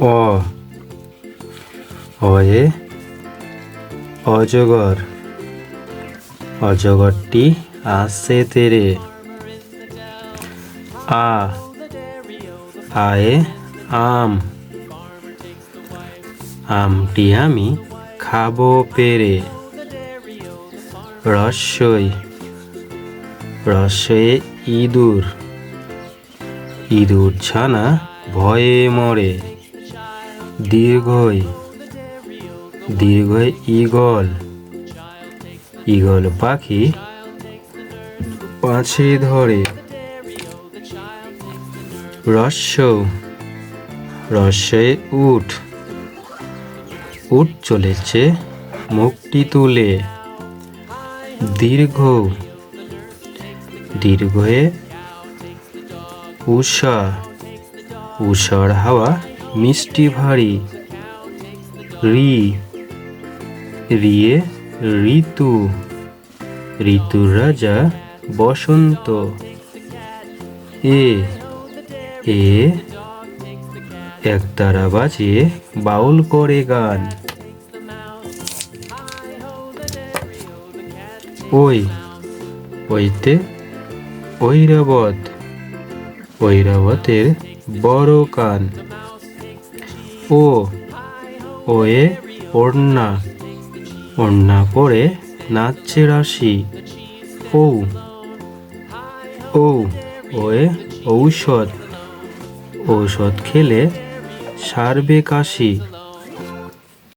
অ। অয়ে। অজগর। অজগরটি আসছে তেরে। আ। আয়ে আম। আমটি আমি খাব পেরে। রস্যই রস্যয়ে ইঁদুর। ইঁদুর ছানা ভয়ে মরে। দীর্ঘই দীর্ঘই ঈগল। ঈগল পাখি পাঁচড়ে ধরে। রস্য রস্যে উঠ। উঠ চলেছে মুখটি তুলে। দীর্ঘ, দীর্ঘয়ে উষা, উষার হাওয়া মিষ্টি ভারী রি, রিয়ে ঋতু, ঋতুর রাজা বসন্ত। এ এ একতারা বাজিয়ে বাউল করে গান। ওই, ওইতে ঐরাবত, ঐরাবতের বড় কান। ও, ওয়ে ওড়না। ওড়না পরে নাচছে রাশি। ও ও ওয়ে ঔষধ। ঔষধ খেলে সারবে কাশি।